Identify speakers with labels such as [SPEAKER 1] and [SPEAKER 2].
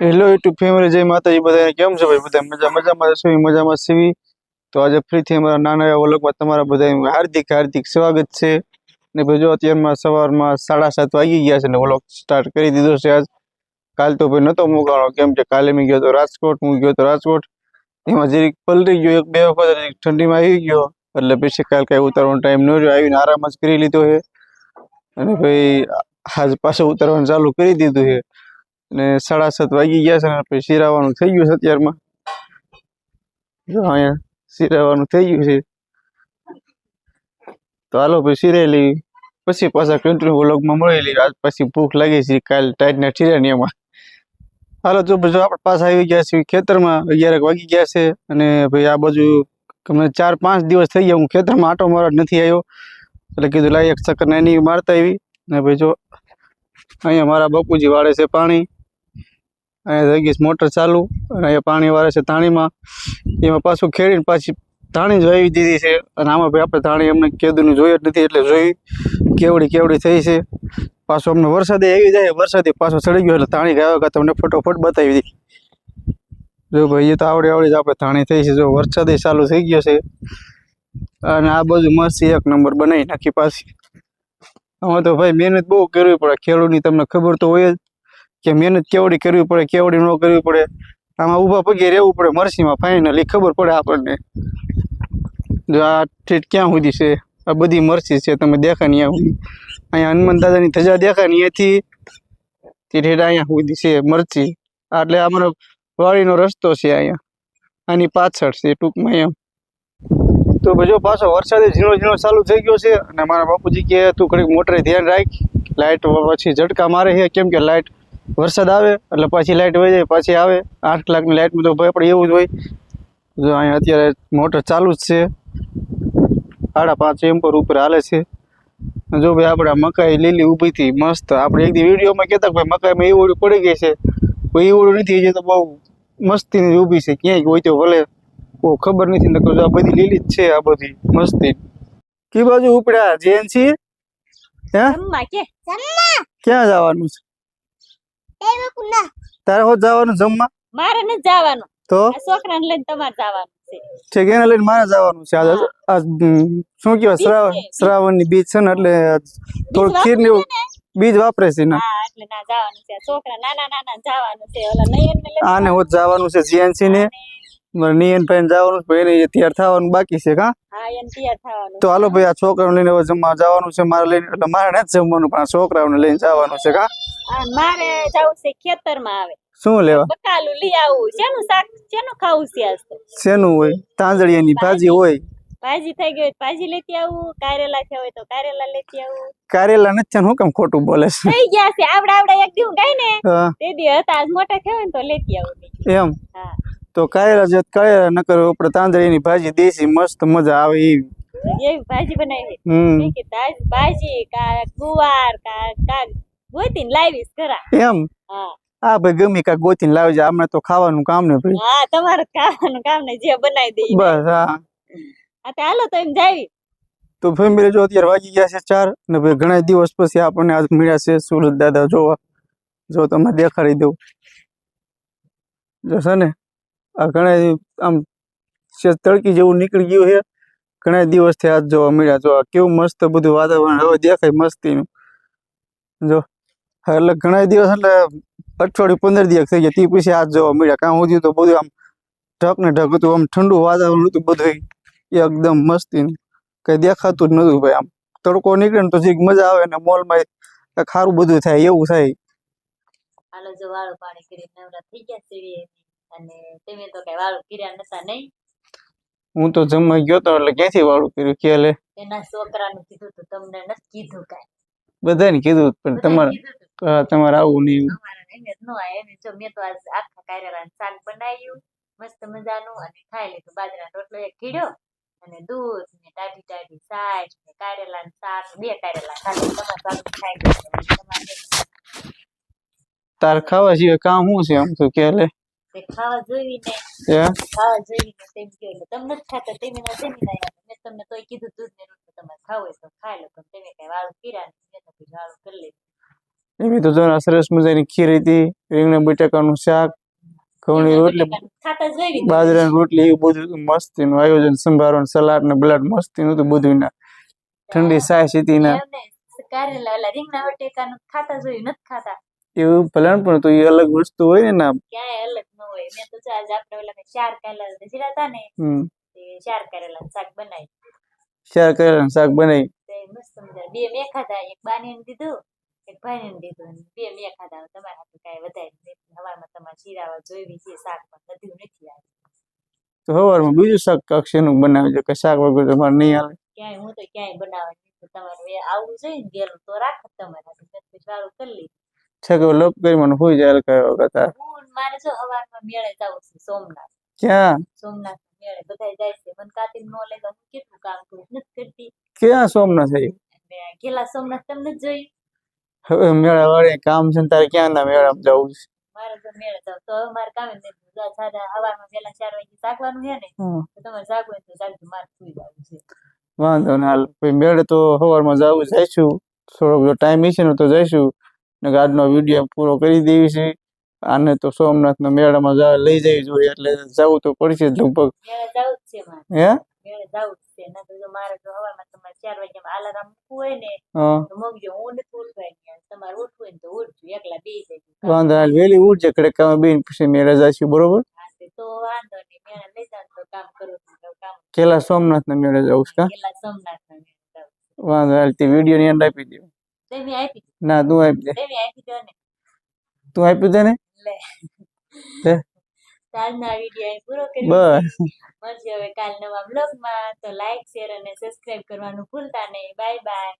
[SPEAKER 1] Hello YouTube family જય માતાજી બધા કેમ છો ભાઈ? બધા મજા મજામાં છો? મજામાં સીવી તો આજે ફરીથી અમારા નાના એવા વ્લોગમાં તમારા બધા હાર્દિક હાર્દિક સ્વાગત છે. ને ભાઈ જો અત્યારમાં સવારમાં સાડા સાત વાગી ગયા છે ને વ્લોગ સ્ટાર્ટ કરી દીધો છે આજ. કાલ તો ભાઈ નહોતો મોકાણો, કેમ કે કાલે મેં ગયો તો રાજકોટ, હું ગયો તો રાજકોટ. એમાં જરીક પલટી ગયો, એક બે વખત ઠંડીમાં આવી ગયો. એટલે પછી કાલ કાંઈ ઉતારવાનો ટાઈમ ન રહ્યો, આવીને આરામ જ કરી લીધો છે. અને ભાઈ આજ પાછો ઉતારવાનું ચાલુ કરી દીધું છે. ને સાડા સાત વાગી ગયા છે ને શિરાવાનું થઈ ગયું છે અત્યારમાં. જો અહીંયા શિરાવાનું થઈ ગયું છે. તો હાલો પછી શિરેલી પછી પાછા કન્ટિન્યુ વ્લોગમાં મળેલી આજ પછી ભૂખ લાગી છે. કાલ ટાઈટના ઠીરાની એમાં. હાલો, જો જો આપણે પાછા આવી ગયા છીએ ખેતરમાં. અગિયાર વાગી ગયા છે અને ભાઈ આ બાજુ તમને ચાર પાંચ દિવસ થઈ ગયા. હું ખેતરમાં આટો મારવા નથી આવ્યો. એટલે કીધું લાઈ એક ચક્કર નાની મારતા આવી. ને ભાઈ જો અહીંયા મારા બાપુજી વાળે છે પાણી. અહીંયા થઈ મોટર ચાલુ અને અહીંયા પાણી વાળે છે ધાણીમાં. એમાં પાછું ખેડીને પાછી ધાણી જ વાવી દીધી છે. અને આમાં ભાઈ આપણે ધાણી અમને કેદુની જોઈ જ નથી એટલે જોઈ કેવડી કેવડી થઈ છે. પાછો અમને વરસાદે આવી જાય, વરસાદે પાછો ચડી ગયો એટલે ધાણી ગયા વખત તમને ફટોફટ બતાવી દીધી જો ભાઈ, એ તો આવડે આવડે જ આપણે ધાણી થઈ છે. જો વરસાદે ચાલુ થઈ ગયો છે. અને આ બાજુ મસ્ત એક નંબર બનાવી નાખી પાછી. આમાં તો ભાઈ મહેનત બહુ કરવી પડે. ખેડૂતની તમને ખબર તો હોય જ. કે મહેનત કેવડી કરવી પડે, કેવડી ન કરવી પડે. આમાં ઊભા પગે રહેવું પડે, મરસીમાં ફાઇનલી ખબર પડે આપણને. જો આ ઠેઠ ક્યાં સુધી છે? આ બધી મરસી છે, તમે દેખા નહીં આવું. અહીંયા હનુમાન દાદાની ધજા દેખા નહીં તે ઠેઠ અહીંયા સુધી છે મરચી એટલે અમારો વાડીનો રસ્તો છે અહીંયા. આની પાછળ છે, ટૂંકમાં એમ. તો જો પાછો વરસાદે ઝીણો ઝીણો ચાલુ થઈ ગયો છે, અને મારા બાપુજી કે તું ઘડીક મોટરે ધ્યાન રાખ. લાઇટ પછી ઝટકા મારે છે કેમ કે લાઇટ વરસાદ આવે એટલે પછી લાઇટ વહી જાય પછી આવે. આઠ કલાકની લાઇટમાં તો ભાઈ પણ એવું જ હોય. જો અહીંયા અત્યારે મોટર ચાલુ જ છે. સાડા પાંચ એમ્પર ઉપર હાલે છે. જો ભાઈ આપણે મકાઈ લીલી ઊભી હતી મસ્ત. આપણે એક વિડીયોમાં કહેતા કે ભાઈ મકાઈમાં ઈવડું પડી ગઈ છે. કોઈ ઈવડું નથી જે તો બહુ મસ્તીની ઊભી છે. ક્યાંય હોય તો ભલે. બહુ ખબર નથી નકર આ બધી લીલી જ છે આ બધી મસ્તી. કી બાજુ ઉપડ્યા?
[SPEAKER 2] જેન છીએ
[SPEAKER 1] ક્યાં જવાનું છે? તારે હોત જવાનું જમવા?
[SPEAKER 2] મારે નથી જવાનું.
[SPEAKER 1] તો?
[SPEAKER 2] છોકરાને લઈને તમારે જવાનું છે.
[SPEAKER 1] એને લઈને મારે જવાનું છે? આજ આજ શું કહેવાય? શ્રાવણ શ્રાવણની બીજ. છે ને એટલે થોડું ખીર ને એવું બીજ વાપરે છે ને?
[SPEAKER 2] એટલે ના જવાનું છે. છોકરા નાના નાના જવાનું છે. ઓલા નયન ને લઈને
[SPEAKER 1] આને હોત જવાનું છે. જીએનસી ને. મારે નિયન ભાઈ જવાનું છે એને તૈયાર થવાનું બાકી છે કા?
[SPEAKER 2] હા
[SPEAKER 1] તો હાલો ભાઈ આ છોકરાઓને લઈને જમવા જવાનું છે મારે લઈને એટલે મારે નથી જમવાનું પણ આ છોકરાઓને લઈને જવાનું છે કા?
[SPEAKER 2] મારે જવું છે ખેતરમાં આવે.
[SPEAKER 1] શું લેવા?
[SPEAKER 2] બકાલું લઈ આવું. શેનું શાક? શેનું ખાવું છે આજ તો?
[SPEAKER 1] શેનું હોય? તાંજળિયાની ભાજી હોય?
[SPEAKER 2] ભાજી થઈ ગઈ ભાજી લેતી આવું. કારેલા થયા હોય તો કારેલા લેતી આવું.
[SPEAKER 1] કારેલા નથી હું કેમ ખોટું બોલે છે?
[SPEAKER 2] થઈ ગયા છે. આવડા આવડા એક દિવસ ગઈ ને. તે દી હતા આજ મોટા થયા હોય ને તો લેતી આવું
[SPEAKER 1] એમ?
[SPEAKER 2] હા.
[SPEAKER 1] તો કારેલા જે કારેલા કરો આપણે તાંજળિયાની ભાજી દેશી મસ્ત મજા આવે એવી
[SPEAKER 2] એવી ભાજી બનાવી.
[SPEAKER 1] હમ.
[SPEAKER 2] ભાજી કા ગુવાર કા કા ગોતીને લાવીશ ખરા.
[SPEAKER 1] એમ?
[SPEAKER 2] હા.
[SPEAKER 1] આ ભાઈ ગમે કાંઈક ગોતીને લાવજે. આપણે તો ખાવાનું કામ ને ભાઈ.
[SPEAKER 2] હા તમારે ખાવાનું કામ ને જે બનાવી દઈએ.
[SPEAKER 1] બસ હા.
[SPEAKER 2] હા તો હાલો તો એમ જાવી.
[SPEAKER 1] તો ફેમિલી જો અત્યારે વાગી ગયા છે ચાર ને ભાઈ ઘણા દિવસ પછી આપણને આજ મળ્યા છે સુરત દાદા જોવા. જો તમને દેખાડી દઉં. જો છે ને આ ઘણા આમ તડકી જેવું નીકળી ગયું છે. ઘણા દિવસથી આજ જોવા મળ્યા. જો કેવું મસ્ત બધું વાતાવરણ હવે દેખાય મસ્તીનું. જો. એટલે ઘણા દિવસ એટલે અઠવાડિયું પંદર દિવસ થઈ ગયા. તે પછી આજ જોવા મળ્યા. કાં સુધી તો બધું આમ ઢક ને ઢક હતું. આમ ઠંડુ વાતાવરણ હતું બધું એકદમ મસ્તી કઈ દેખાતું જ નતું ભાઈ આમ. તડકો નીકળે ને તો જીક મજા આવે ને મોલમાં ખારું બધું થાય એવું થાય.
[SPEAKER 2] હાલો જો વાળું પાણી કરી નવરા થઈ ગયા છે અને તમે તો કઈ વાળું કર્યા નતા નહીં?
[SPEAKER 1] હું તો જમવા ગયો તો એટલે ક્યાંથી વાળું કર્યું કે
[SPEAKER 2] એના છોકરાનું કીધું તો તમને નથી કીધું કાંઈ.
[SPEAKER 1] બધાને કીધું પણ તમારે તમારે આવું નહીં
[SPEAKER 2] ન મેં તો આજ આખા કારેલાનું શાક બનાવ્યું મસ્ત મજાનું અને ખાઈ લીધું બાજરાનો રોટલો એક ખીડ્યો અને દૂધ ને ટાઢી ટાઢી છાશ ને કારેલાનું શાક બે કારેલા ખાધા. તમારે ખાઈ
[SPEAKER 1] તાર ખાવા સિવાય કામ શું છે આમ તો કે લે
[SPEAKER 2] ખાવા જોઈ ને ખાવા જોઈ ને તેમ તમને ખાતા તેમ ના ના મેં તમને તોય કીધું દૂધ ને રોટલો તમારે ખાવું તો ખાઈ લો. પણ તમે કઈ વાળું મેં તો વાળું કરી લીધું
[SPEAKER 1] એવી તો સરસ મજાની ખીર હતી રીંગણા બટાકાનું શાક ઘઉંની રોટલી બાજરાની રોટલી એવું બધું મસ્તીનું આયોજન સંભારો સલાડ ને બલાડ મસ્તીનું હતું બધું ના. ઠંડી સાય હતી ના. એવું પણ તો એ અલગ વસ્તુ હોય ને ના.
[SPEAKER 2] ક્યાંય અલગ ન હોય. મેં તો આજ આપણે ઓલા ચાર કારેલા જીરા હતા ને ચાર કારેલા શાક બનાવી
[SPEAKER 1] ચાર કરેલા શાક બનાવી
[SPEAKER 2] મસ્ત મજા બે મેં ખાધા એક બાની દીધું એક ભાઈને દીધું બે મેં ખાધા તમારા હાથે કાંઈ વધારે હવારમાં તમારે શીરાવા જોઈવી છે શાક પણ બધું નથી આવ્યું
[SPEAKER 1] તો સવારમાં બીજું શાક કક્ષનું શેનું બનાવી કે શાક વગર તમારે નહીં હાલે.
[SPEAKER 2] ક્યાંય હું તો ક્યાંય બનાવવાની તો તમારે આવવું જોઈએ ને ગેલું તો રાખો તમારે હાથે. વારું કરી લીધું.
[SPEAKER 1] છે કે લપ કરી મને હોય જાય
[SPEAKER 2] કયો ને મારે જો હવારમાં મેળે જવું છે સોમનાથ.
[SPEAKER 1] ક્યાં?
[SPEAKER 2] સોમનાથ મેળે બધા જાય છે. મને કાતી ન લે તો હું કેટલું કામ કરું? નથી કરતી.
[SPEAKER 1] ક્યાં સોમનાથ
[SPEAKER 2] ગેલા સોમનાથ તમને જ જોયું.
[SPEAKER 1] હવે મેળા વાળે કામ છે તારે ક્યાં ના મેળામાં જવું છે?
[SPEAKER 2] મારે તો મેળે જાવ તો મારે કામે હવારમાં ચાર વાગે જાગવાનું છે ને તો તમારે જાગવું તો જાગજો મારે સુઈ જવું છે.
[SPEAKER 1] વાંધો ના હાલ. પછી મેળે તો સવારમાં જવું જઈશું. થોડોક જો ટાઈમ હશે ને તો જઈશું. ને આજનો વીડિયો પૂરો કરી દેવી છે. આને તો સોમનાથના મેળામાં જવા લઈ જવી જોઈએ. એટલે જવું તો પડશે જ લગભગ.
[SPEAKER 2] છે
[SPEAKER 1] હે?
[SPEAKER 2] છે. મારે તો હવારમાં તમારે ચાર વાગ્યામાં આલારામ મૂકવું હોય ને મૂકજો. હું નથી ઉઠવાની. તમારે ઉઠવું હોય તો ઉઠજો એકલા બે જાય
[SPEAKER 1] વાંધો હાલ વેલી ઉઠજે ખડકામાં બેન પછી બરોબર?
[SPEAKER 2] તો વાંધો નહીં મેળા લઈ જાવ તો કામ કરું છું કામ.
[SPEAKER 1] કેલા મેળે છે
[SPEAKER 2] ગેલા સોમનાથના મેળે જાઉં
[SPEAKER 1] વાંધો હાલ તે વીડિયો ની અંદર આપી દે
[SPEAKER 2] તમે આપી
[SPEAKER 1] ના તું આપી દે.
[SPEAKER 2] તમે આપી દો ને.
[SPEAKER 1] તું આપી દે ને?
[SPEAKER 2] લે. કાલના વીડિયો પૂરો કરી
[SPEAKER 1] બસ.
[SPEAKER 2] મળશે હવે કાલ નવા બ્લોગમાં તો લાઈક શેર અને સબસ્ક્રાઇબ કરવાનું ભૂલતા નહીં. Bye bye